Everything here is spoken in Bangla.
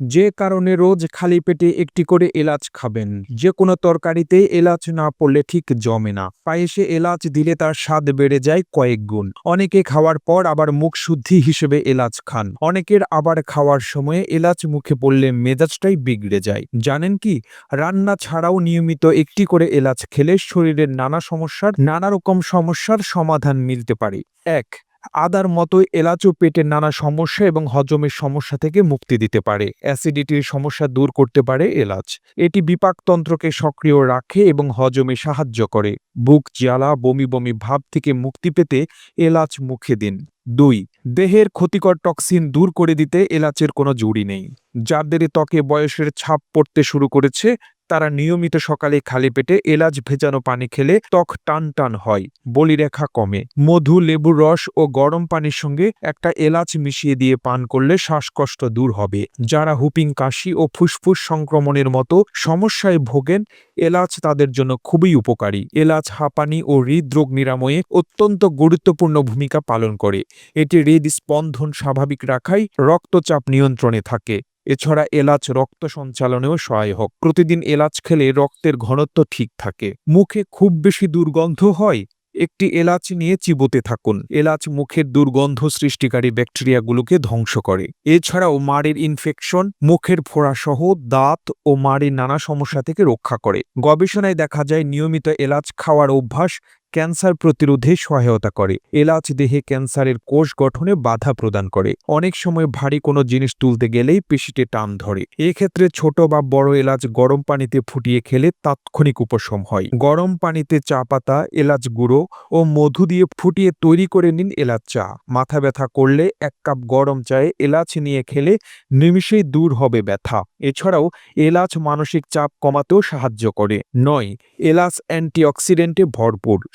যে কারণে রোজ খালি পেটে একটি করে এলাচ খাবেন। যে কোনো তরকারিতে এলাচ না পড়লে ঠিক জমে না। পায়েসে এলাচ দিলে তার স্বাদ বেড়ে যায় কয়েক গুণ। অনেকে খাওয়ার পর আবার মুখ শুদ্ধি হিসেবে এলাচ খান। অনেকের আবার খাওয়ার সময়ে এলাচ মুখে পড়লে মেজাজটাই বিগড়ে যায়। জানেন কি? রান্না ছাড়াও নিয়মিত একটি করে এলাচ খেলে শরীরের নানা সমস্যার, নানা রকম সমস্যার সমাধান মিলতে পারে। এক আদার মতোই এলাচও পেটের নানা সমস্যা এবং হজমের সমস্যা থেকে মুক্তি দিতে পারে। অ্যাসিডিটির সমস্যা দূর করতে পারে এলাচ। এটি বিপাকতন্ত্রকে সক্রিয় রাখে এবং হজমে সাহায্য করে। বুক জ্বালা, বমি বমি ভাব থেকে মুক্তি পেতে এলাচ মুখে দিন। দুই, দেহের ক্ষতিকর টক্সিন দূর করে দিতে এলাচের কোনো জুড়ি নেই। যাদের ত্বকে বয়সের ছাপ পড়তে শুরু করেছে তারা নিয়মিত সকালে খালি পেটে এলাচ ভেজানো পানি খেলে ত্বক টান টান হয়, বলিরেখা কমে। মধু লেবুর রস ও গরম পানির সঙ্গে একটা এলাচ মিশিয়ে দিয়ে পান করলে শ্বাসকষ্ট দূর হবে। যারা হুপিং, কাশি ও ফুসফুস সংক্রমণের মতো সমস্যায় ভোগেন, এলাচ তাদের জন্য খুবই উপকারী। এলাচ, হাঁপানি ও হৃদরোগ নিরাময়ে অত্যন্ত গুরুত্বপূর্ণ ভূমিকা পালন করে। এটি হৃদস্পন্দন স্বাভাবিক রাখাই রক্তচাপ নিয়ন্ত্রণে থাকে। এছাড়া এলাচ রক্ত সঞ্চালনেও সহায়ক। প্রতিদিন এলাচ খেলে রক্তের ঘনত্ব ঠিক থাকে। মুখে খুব বেশি দুর্গন্ধ হয়? একটি এলাচ নিয়ে চিবোতে থাকুন। এলাচ মুখের দুর্গন্ধ সৃষ্টিকারী ব্যাকটেরিয়াগুলোকে ধ্বংস করে। এছাড়াও মাড়ির ইনফেকশন মুখের ফোড়াসহ দাঁত ও মাড়ির নানা সমস্যা থেকে রক্ষা করে। গবেষণায় দেখা যায় নিয়মিত এলাচ খাওয়ার অভ্যাস ক্যান্সার প্রতিরোধে সহায়তা করে। এলাচ দেহে ক্যান্সারের কোষ গঠনে বাধা প্রদান করে। অনেক সময় ভারী কোনো জিনিস তুলতে গেলেই পেশিতে টান ধরে। এক্ষেত্রে ছোট বা বড় এলাচ গরম পানিতে ফুটিয়ে খেলে তাৎক্ষণিক উপশম হয়। গরম পানিতে চা পাতা, এলাচ গুঁড়ো ও মধু দিয়ে ফুটিয়ে তৈরি করে নিন এলাচ চা। মাথা ব্যথা করলে এক কাপ গরম চায়ে এলাচ নিয়ে খেলে নিমিষেই দূর হবে ব্যথা। এছাড়াও এলাচ মানসিক চাপ কমাতেও সাহায্য করে। নয়, এলাচ অ্যান্টিঅক্সিডেন্টে ভরপুর।